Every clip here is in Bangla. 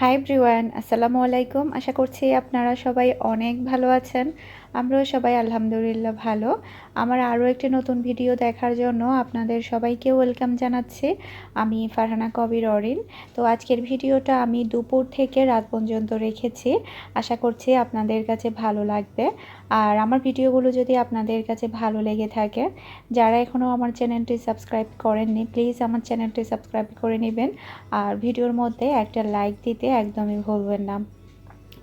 হাই ব্রিওয়ান আসসালামু আলাইকুম আশা করছি আপনারা সবাই অনেক ভালো আছেন। আমরাও সবাই আলহামদুলিল্লাহ ভালো। আমার আরও একটি নতুন ভিডিও দেখার জন্য আপনাদের সবাইকে ওয়েলকাম জানাচ্ছি। আমি ফারহানা কবির অরিন। তো আজকের ভিডিওটা আমি দুপুর থেকে রাত পর্যন্ত রেখেছি। আশা করছি আপনাদের কাছে ভালো লাগবে। আর আমার ভিডিওগুলো যদি আপনাদের কাছে ভালো লেগে থাকে, যারা এখনও আমার চ্যানেলটি সাবস্ক্রাইব করেননি, প্লিজ আমার চ্যানেলটি সাবস্ক্রাইব করে নেবেন। আর ভিডিওর মধ্যে একটা লাইক দিতে একদমই ভুলবেন না।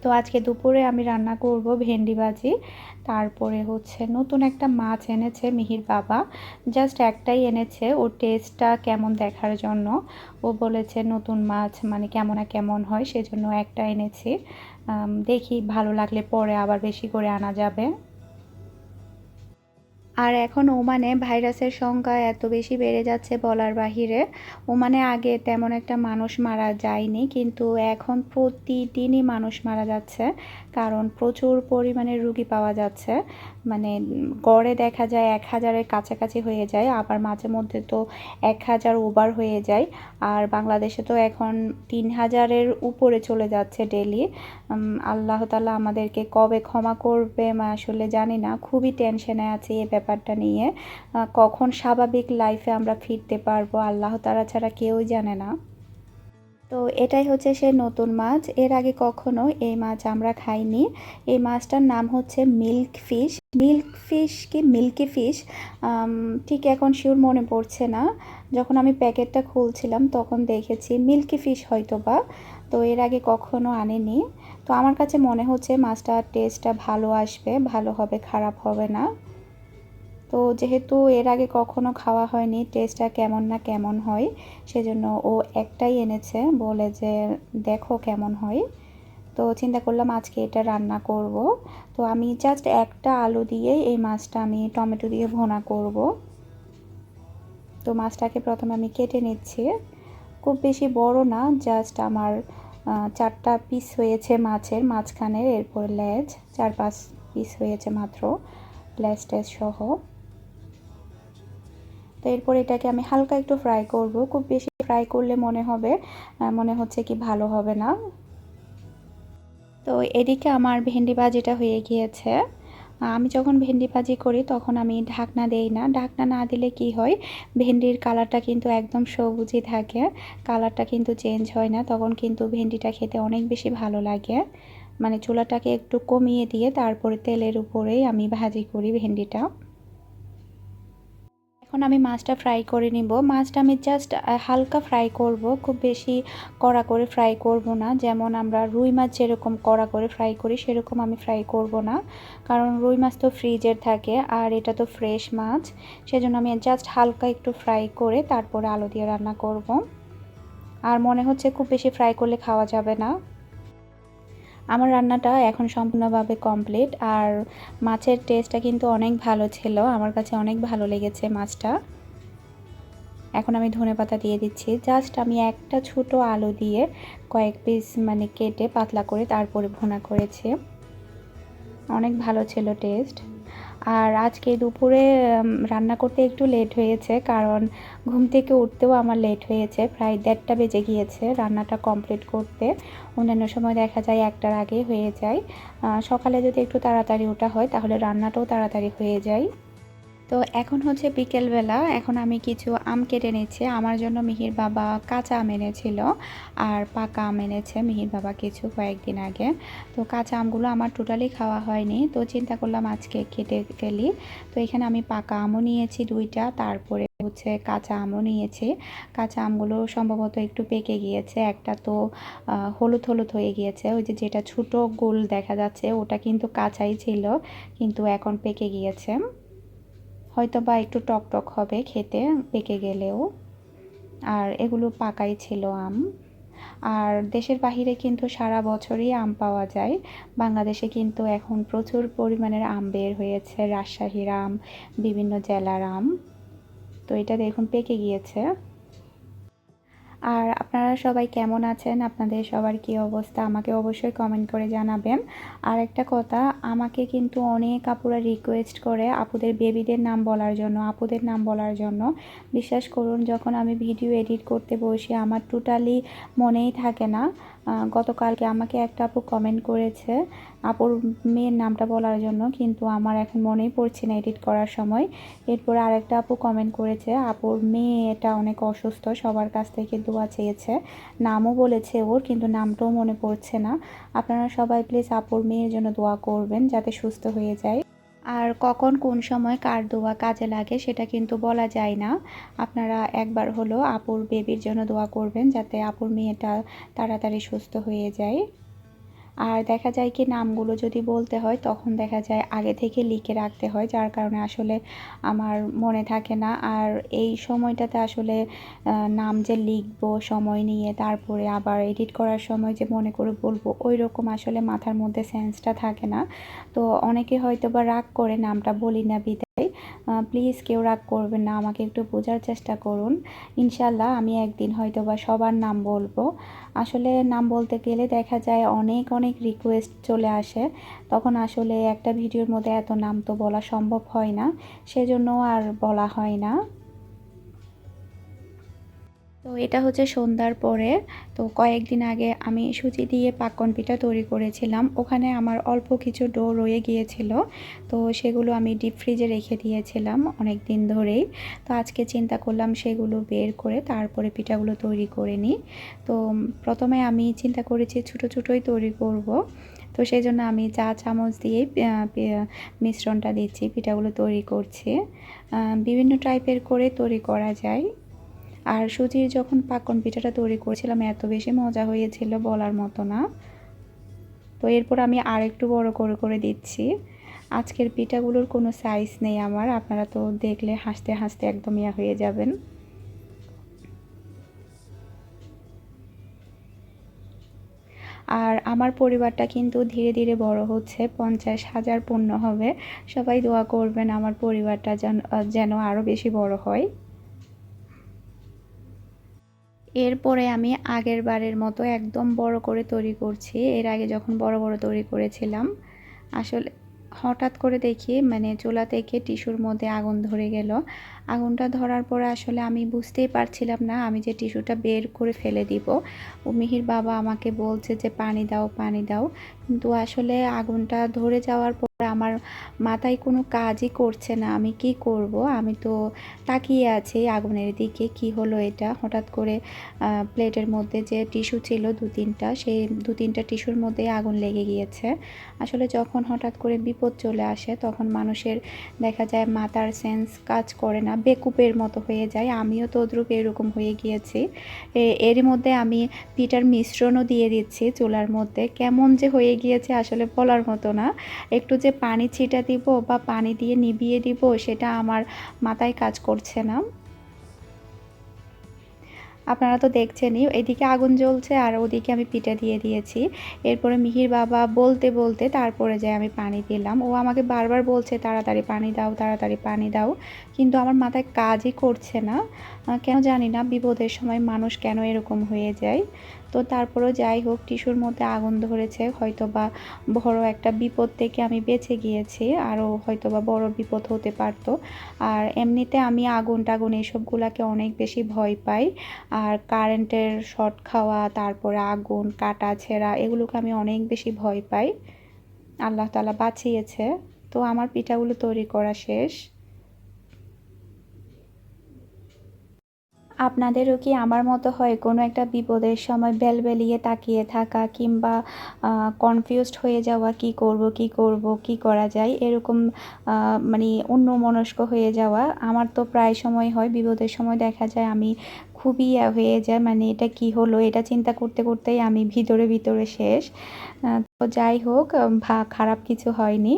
তো আজকে দুপুরে আমি রান্না করব ভেন্ডি ভাজি। তারপরে হচ্ছে নতুন একটা মাছ এনেছে মিহির বাবা। জাস্ট একটাই এনেছে, ওর টেস্টটা কেমন দেখার জন্য। ও বলেছে নতুন মাছ মানে কেমন না কেমন হয়, সেজন্য একটা এনেছি। দেখি ভালো লাগলে পরে আবার বেশি করে আনা যাবে। আর এখন ওমানে ভাইরাসের সংখ্যা এত বেশি বেড়ে যাচ্ছে বলার বাহিরে। ওমানে আগে তেমন একটা মানুষ মারা যায়নি, কিন্তু এখন প্রতিদিনই মানুষ মারা যাচ্ছে, কারণ প্রচুর পরিমাণে রুগী পাওয়া যাচ্ছে। মানে গড়ে দেখা যায় এক হাজারের কাছাকাছি হয়ে যায়, আবার মাঝে মধ্যে তো এক হাজার ওভার হয়ে যায়। আর বাংলাদেশে তো এখন তিন হাজারের উপরে চলে যাচ্ছে ডেলি আল্লাহ তালা আমাদেরকে কবে ক্ষমা করবে আসলে জানি না। খুবই টেনশনে আছে এ ব্যাপারটা নিয়ে কখন স্বাভাবিক লাইফে আমরা ফিরতে পারব আল্লাহ তারা ছাড়া কেউই জানে না। তো এটাই হচ্ছে সে নতুন মাছ। এর আগে কখনো এই মাছ আমরা খাইনি। এই মাছটার নাম হচ্ছে মিল্ক ফিশ মিল্ক ফিশ কি? মিল্কি ফিশ ঠিক এখন শিওর মনে পড়ছে না। যখন আমি প্যাকেটটা খুলছিলাম তখন দেখেছি মিল্কি ফিশ হয়তো বা তো এর আগে কখনো আনেনি। তো আমার কাছে মনে হচ্ছে মাছটার টেস্টটা ভালো আসবে, ভালো হবে, খারাপ হবে না। তো যেহেতু এর আগে কখনো খাওয়া হয়নি টেস্টটা কেমন না কেমন হয়, সেজন্য ও একটাই এনেছে, বলে যে দেখো কেমন হয়। তো চিন্তা করলাম আজকে এটা রান্না করব। তো আমি জাস্ট একটা আলু দিয়ে এই মাছটা আমি টমেটো দিয়ে ভোনা করব। তো মাছটাকে প্রথমে আমি কেটে নিচ্ছি। খুব বেশি বড় না জাস্ট আমার চারটা পিস হয়েছে মাছের মাঝখানের, এরপর লেজ, চার পাঁচ পিস হয়েছে মাত্র, লেজ টেজ সহ। তো এরপর এটাকে আমি হালকা একটু ফ্রাই করব। খুব বেশি ফ্রাই করলে মনে হবে মনে হচ্ছে কি ভালো হবে না। তো এদিকে আমার ভেন্ডি ভাজিটা হয়ে গিয়েছে। আমি যখন ভেন্ডি ভাজি করি তখন আমি ঢাকনা দেই না। ঢাকনা না দিলে কি হয়, ভেন্ডির কালারটা কিন্তু একদম সবুজই থাকে কালারটা কিন্তু চেঞ্জ হয় না, তখন কিন্তু ভেন্ডিটা খেতে অনেক বেশি ভালো লাগে। মানে চুলাটাকে একটু কমিয়ে দিয়ে তারপরে তেলের উপরেই আমি ভাজি করি ভেন্ডিটা। এখন আমি মাছটা ফ্রাই করে নিব। মাছটা আমি জাস্ট হালকা ফ্রাই করব। খুব বেশি কড়া করে ফ্রাই করব না। যেমন আমরা রুই মাছ যেরকম কড়া করে ফ্রাই করি, সেরকম আমি ফ্রাই করব না। কারণ রুই মাছ তো ফ্রিজের থাকে, আর এটা তো ফ্রেশ মাছ। সেজন্য আমি জাস্ট হালকা একটু ফ্রাই করে তারপরে আলু দিয়ে রান্না করব। আর মনে হচ্ছে খুব বেশি ফ্রাই করলে খাওয়া যাবে না। আমার রান্নাটা এখন সম্পূর্ণভাবে কমপ্লিট আর মাছের টেস্টটা কিন্তু অনেক ভালো ছিল। আমার কাছে অনেক ভালো লেগেছে মাছটা। এখন আমি ধনে পাতা দিয়ে দিচ্ছি। জাস্ট আমি একটা ছোট আলু দিয়ে কয়েক পিস মানে কেটে পাতলা করে তারপরে ভোনা করেছে। অনেক ভালো ছিল টেস্ট আর আজকে দুপুরে রান্না করতে একটু লেট হয়েছে, কারণ ঘুম থেকে উঠতেও আমার লেট হয়েছে, প্রায় দেড়টা বেজে গিয়েছে রান্নাটা কমপ্লিট করতে। অন্যান্য সময় দেখা যায় একটার আগে হয়ে যায়। সকালে যদি একটু তাড়াতাড়ি ওঠা হয়, তাহলে রান্নাটাও তাড়াতাড়ি হয়ে যায়। তো এখন হচ্ছে বিকেলবেলা, এখন আমি কিছু আম কেটে নিচ্ছি। আমার জন্য মিহির বাবা কাঁচা আম এনেছিল আর পাকা আম এনেছে মিহির বাবা কিছু কয়েকদিন আগে। তো কাঁচা আমগুলো আমার টোটালি খাওয়া হয়নি। তো চিন্তা করলাম আজকে কেটে ফেলি। তো এখানে আমি পাকা আমও নিয়েছি দুইটা, তারপরে হচ্ছে কাঁচা আমও নিয়েছি। কাঁচা আমগুলো সম্ভবত একটু পেকে গিয়েছে। একটা তো হলুদ হলুদ হয়ে গিয়েছে। ওই যে যেটা ছোটো গোল দেখা যাচ্ছে, ওটা কিন্তু কাঁচাই ছিল, কিন্তু এখন পেকে গিয়েছে। হয়তো বা একটু টক টক হবে খেতে, পেকে গেলেও। আর এগুলো পাকাই ছিল আম। আর দেশের বাহিরে কিন্তু সারা বছরই আম পাওয়া যায়। বাংলাদেশে কিন্তু এখন প্রচুর পরিমাণের আম বের হয়েছে। রাজশাহীর আম, বিভিন্ন জেলার আম। তো এটা দেখুন পেকে গিয়েছে। আর আপনারা সবাই কেমন আছেন? আপনাদের সবার কি অবস্থা? আমাকে অবশ্যই কমেন্ট করে জানাবেন। আর একটা কথা, আমাকে কিন্তু অনেক আপুরা রিকোয়েস্ট করে আপুদের বেবিদের নাম বলার জন্য, আপুদের নাম বলার জন্য। বিশ্বাস করুন, যখন আমি ভিডিও এডিট করতে বসি, আমার টোটালি মনেই থাকে না। গতকালকে আমাকে একটা আপু কমেন্ট করেছে। আপুর মেয়ের নামটা বলার জন্য, কিন্তু আমার এখন মনেই পড়ছে না এডিট করার সময়। এরপরে আরেকটা আপু কমেন্ট করেছে, আপুর মেয়েটা অনেক অসুস্থ, সবার কাছ থেকে দোয়া চেয়েছে। নামও বলেছে ওর, কিন্তু নামটাও মনে পড়ছে না। আপনারা সবাই প্লিজ আপুর মেয়ের জন্য দোয়া করবেন, যাতে সুস্থ হয়ে যায়। আর কখন কোন সময় কার দোয়া কাজে লাগে সেটা কিন্তু বলা যায় না। আপনারা একবার হলো আপুর বেবির জন্য দোয়া করবেন যাতে আপুর মেয়েটা তাড়াতাড়ি সুস্থ হয়ে যায়। আর দেখা যায় কি নামগুলো যদি বলতে হয়, তখন দেখা যায় আগে থেকে লিখে রাখতে হয়, যার কারণে আসলে আমার মনে থাকে না। আর এই সময়টাতে আসলে নাম যে লিখব, সময় নিয়ে তারপরে আবার এডিট করার সময় যে মনে করে বলব ওই রকম আসলে মাথার মধ্যে সেন্সটা থাকে না। তো অনেকে হয়তো বা রাগ করে নামটা বলি না প্লিজ কেউ রাগ করবেন না, আমাকে একটু বোঝার চেষ্টা করুন। ইনশাল্লাহ আমি একদিন হয়তো বা সবার নাম বলব। আসলে নাম বলতে গেলে দেখা যায় অনেক অনেক রিকোয়েস্ট চলে আসে। তখন আসলে একটা ভিডিওর মধ্যে এত নাম তো বলা সম্ভব হয় না, সেজন্য আর বলা হয় না। তো এটা হচ্ছে সন্ধ্যার পরে। তো কয়েকদিন আগে আমি সুজি দিয়ে পাকন পিঠা তৈরি করেছিলাম। ওখানে আমার অল্প কিছু ডো রয়ে গিয়েছিল। তো সেগুলো আমি ডিপ ফ্রিজে রেখে দিয়েছিলাম অনেক দিন ধরেই। তো আজকে চিন্তা করলাম সেগুলো বের করে তারপরে পিঠাগুলো তৈরি করে নিই। তো প্রথমে আমি চিন্তা করেছি ছোটো ছোটোই তৈরি করব। তো সেই জন্য আমি চা চামচ দিয়ে মিশ্রণটা দিচ্ছি, পিঠাগুলো তৈরি করছি। বিভিন্ন টাইপের করে তৈরি করা যায়। আর সুজির যখন পাকন পিঠাটা তৈরি করেছিলাম, এত বেশি মজা হয়েছিল বলার মতো না। তো এরপর আমি আর একটু বড় করে করে দিচ্ছি। আজকের পিঠাগুলোর কোনো সাইজ নেই আমার, আপনারা তো দেখলে হাসতে হাসতে একদম ইয়া হয়ে যাবেন। আর আমার পরিবারটা কিন্তু ধীরে ধীরে বড় হচ্ছে, পঞ্চাশ হাজার পূর্ণ হবে। সবাই দোয়া করবেন আমার পরিবারটা যেন যেন আরও বেশি বড় হয়। এরপরে আমি আগের বারের মতো একদম বড় করে তৈরি করছি। এর আগে যখন বড় বড় তৈরি করেছিলাম, আসলে হঠাৎ করে দেখি মানে চুলা থেকে টিস্যুর মধ্যে আগুন ধরে গেল। আগুনটা ধরার পরে আসলে আমি বুঝতেই পারছিলাম না, আমি যে টিস্যুটা বের করে ফেলে দিব। মিহির বাবা আমাকে বলছে যে, পানি দাও পানি দাও। কিন্তু আসলে আগুনটা ধরে যাওয়ার পরে আমার মাথায় কোনো কাজই করছে না। আমি কি করব? আমি তো তাকিয়ে আছি আগুনের দিকে, কি হলো এটা? হঠাৎ করে প্লেটের মধ্যে যে টিস্যু ছিল দু তিনটা, সেই দু তিনটা টিস্যুর মধ্যে আগুন লেগে গিয়েছে। আসলে যখন হঠাৎ করে বিপদ চলে আসে, তখন মানুষের দেখা যায় মাথার সেন্স কাজ করে না বেকুপের মতো হয়ে যায়। আমিও তদ্রুপ এরকম হয়ে গিয়েছি। এর মধ্যে আমি পিঠার মিশ্রণও দিয়ে দিচ্ছি চুলার মধ্যে। কেমন যে হয়ে গিয়েছে আসলে বলার মতো না। একটু যে পানি ছিটা দিব বা পানি দিয়ে নিবিয়ে দিব সেটা আমার মাথায় কাজ করছে না। আপনারা তো দেখছেনই, এদিকে আগুন জ্বলছে আর ওদিকে আমি পিঠা দিয়ে দিয়েছি। এরপরে মিহির বাবা বলতে বলতে তারপরে যে আমি পানি দিলাম। ও আমাকে বারবার বলছে, তাড়াতাড়ি পানি দাও, তাড়াতাড়ি পানি দাও। কিন্তু আমার মাথায় কাজই করছে না। কেন জানি না, বিপদের সময় মানুষ কেন এরকম হয়ে যায়। তো তারপরেও যাই হোক, টিস্যুর মধ্যে আগুন ধরেছে হয়তো বা বড় একটা বিপদ থেকে আমি বেঁচে গিয়েছি, আরও হয়তো বা বড় বিপদ হতে পারতো। আর এমনিতে আমি আগুন টাগুন এসবগুলাকে অনেক বেশি ভয় পাই। আর কারেন্টের শর্ট খাওয়া, তারপরে আগুন, কাটা, ছেঁড়া, এগুলোকে আমি অনেক বেশি ভয় পাই। আল্লাহ তাআলা বাঁচিয়েছে। তো আমার পিঠাগুলো তৈরি করা শেষ। আপনাদেরও কি আমার মতো হয় কোনো একটা বিপদের সময় বেলবেলিয়ে তাকিয়ে থাকা কিংবা কনফিউজড হয়ে যাওয়া, কি করব কি করব, কি করা যায়? এরকম মানে অন্যমনস্ক হয়ে যাওয়া। আমার তো প্রায় সময় হয়, বিপদের সময় দেখা যায় আমি খুবই হয়ে যায় মানে এটা কি হলো, এটা চিন্তা করতে করতেই আমি ভিতরে ভিতরে শেষ। তো যাই হোক খারাপ কিছু হয়নি।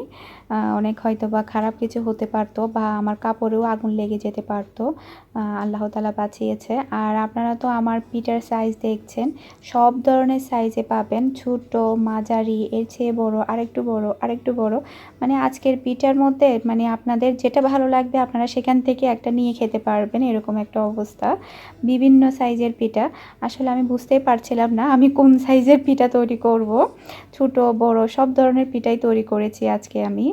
অনেক হয়তো বা খারাপ কিছু হতে পারতো বা আমার কাপড়েও আগুন লেগে যেতে পারতো। আল্লাহ তালা বাঁচিয়েছে। আর আপনারা তো আমার পিটার সাইজ দেখছেন, সব ধরনের সাইজে পাবেন। ছোট মাঝারি, এর চেয়ে বড়, আরেকটু বড় আরেকটু বড়। মানে আজকের পিটার মধ্যে মানে আপনাদের যেটা ভালো লাগবে আপনারা সেখান থেকে একটা নিয়ে খেতে পারবেন, এরকম একটা অবস্থা। বিভিন্ন সাইজের পিঠা। আসলে আমি বুঝতেই পারছিলাম না আমি কোন সাইজের পিঠা তৈরি করব। ছোট বড় সব ধরনের পিঠাই তৈরি করেছি আজকে আমি।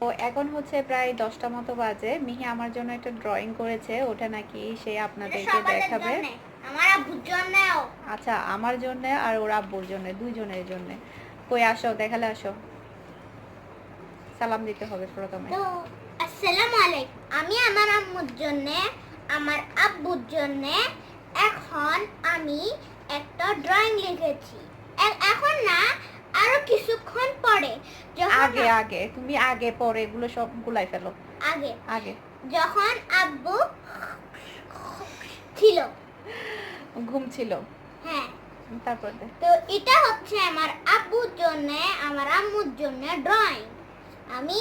তো এখন হচ্ছে প্রায় দশটা মতো বাজে। মিহি আমার জন্য একটা ড্রয়িং করেছে ওটা নাকি সে আপনাদেরকে দেখাবে। আমার আব্বুর জন্যও আচ্ছা আমার জন্য আর ওর আব্বুর জন্য দুইজনের জন্য। কই আসো দেখালে আসো। সালাম দিতে হবে প্রথমে। তো আসসালামু আলাইকুম। আমি আমার আম্মুর জন্য আমার আব্বুর জন্য এখন আমি একটা ড্রয়িং লিখেছি। এখন না আরও কিছুক্ষণ পরে আগে আগে তুমি আগে পরে এগুলো সব গুলাই ফেলো। আগে। আগে। যখন আব্বু ছিল। ঘুম ছিল। হ্যাঁ। তারপর। তো এটা হচ্ছে আমার আব্বুর জন্য আমার আম্মুর জন্য ড্রয়িং আমি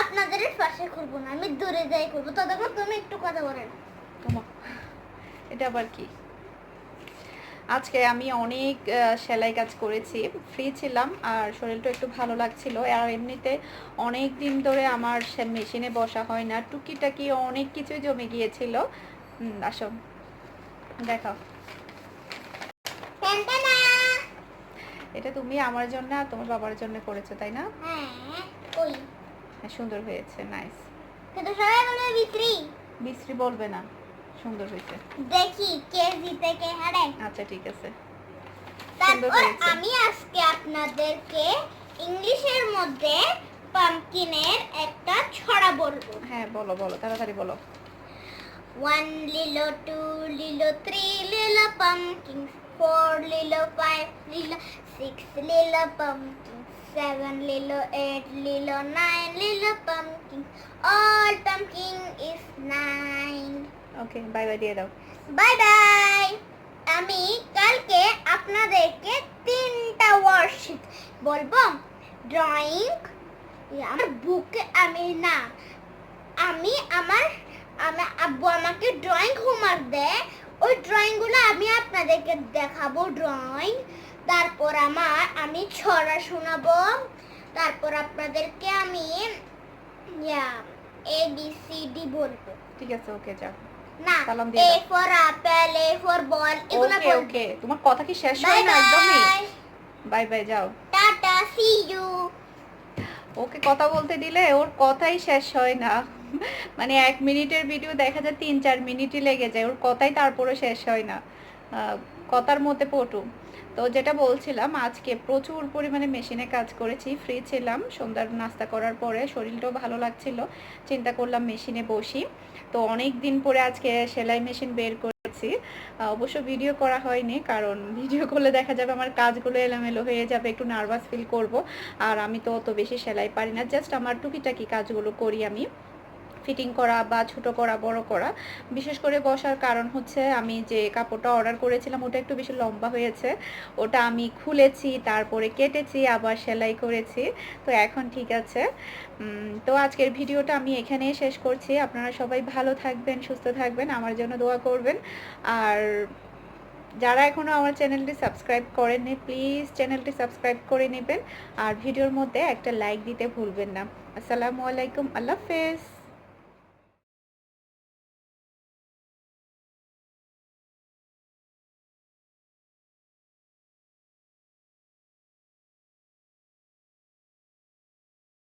আপনাদের পাশে করব না আমি দূরে যাই করব ততক্ষণ তুমি একটু কথা বলে না। এটা আবার কি? আজকে আমি অনেক সেলাই কাজ করেছি ফ্রি ছিলাম আর শরীরটা একটু ভালো লাগছিল আর এমনিতে অনেক দিন ধরে আমার মেশিনে বসা হয় না টুকিটাকি অনেক কিছুই জমে গিয়েছিল। আসো দেখাও। এটা তুমি আমার জন্য আর তোমার বাবার জন্য করেছ তাই না? হ্যাঁ। হ্যাঁ সুন্দর হয়েছে নাইস কিন্তু সবাই বলে বিক্রি। বিশ্রী বলবে না সুন্দর হয়েছে। দেখি কে জিতে কে হারে। আচ্ছা ঠিক আছে। তারপর আমি আজকে আপনাদেরকে ইংলিশের মধ্যে পামকিনের একটা ছড়া বলব। হ্যাঁ বলো বলো তাড়াতাড়ি বলো। One little, two little, three little pumpkins, four little, five little, six little pumpkins, seven little, eight little, nine little pumpkins. All pumpkin is nine. Okay bye bye দিয়ে দাও বাই বাই আমি কালকে আপনাদেরকে তিনটা ওয়ার্কশিট বলব ড্রয়িং আমার বুকে আমি না আমি আমার আমার আব্বু আমাকে ড্রয়িং হোমওয়ার্ক দেয় ওই ড্রয়িংগুলো আমি আপনাদেরকে দেখাবো ড্রয়িং তারপর আমার আমি ছড়া শোনাবো। তারপর আপনাদেরকে আমি এ বি সি ডি বলব। ঠিক আছে ওকে যাও। না সালাম দিয়ে A for apple A for ball এগুলো ওকে ওকে তোমার কথা কি শেষ হয় না একদমই? বাই বাই যাও। টাটা সি ইউ ওকে কথা বলতে দিলে ওর কথাই শেষ হয় না। মানে এক মিনিটের ভিডিও দেখা যায় তিন চার মিনিটই লেগে যায়। ওর কথাই তারপরে শেষ হয় না। আহ, কথার মধ্যে পটু। তো যেটা বলছিলাম, আজকে প্রচুর পরিমাণে মেশিনে কাজ করেছি। ফ্রি ছিলাম, সন্ধ্যার নাস্তা করার পরে শরীরটাও ভালো লাগছিল। চিন্তা করলাম মেশিনে বসি। তো অনেক দিন পরে আজকে সেলাই মেশিন বের করেছি। অবশ্য ভিডিও করা হয়নি, কারণ ভিডিও করলে দেখা যাবে আমার কাজগুলো এলোমেলো হয়ে যাবে, একটু নার্ভাস ফিল করব। আর আমি তো অত বেশি সেলাই পারি না জাস্ট আমার টুকিটাকি কাজগুলো করি আমি। ফিটিং করা বা ছোট করা, বড় করা। বিশেষ করে বসার কারণ হচ্ছে আমি যে কাপড়টা অর্ডার করেছিলাম, ওটা একটু বেশি লম্বা হয়েছে। ওটা আমি খুলেছি, তারপরে কেটেছি, আবার সেলাই করেছি। তো এখন ঠিক আছে। তো আজকের ভিডিওটা আমি এখানেই শেষ করছি। আপনারা সবাই ভালো থাকবেন, সুস্থ থাকবেন, আমার জন্য দোয়া করবেন। আর যারা এখনও আমার চ্যানেলটি সাবস্ক্রাইব করেননি, প্লিজ চ্যানেলটি সাবস্ক্রাইব করে নেবেন। আর ভিডিওর মধ্যে একটা লাইক দিতে ভুলবেন না। আসসালামু আলাইকুম, আল্লাহ হাফেজ।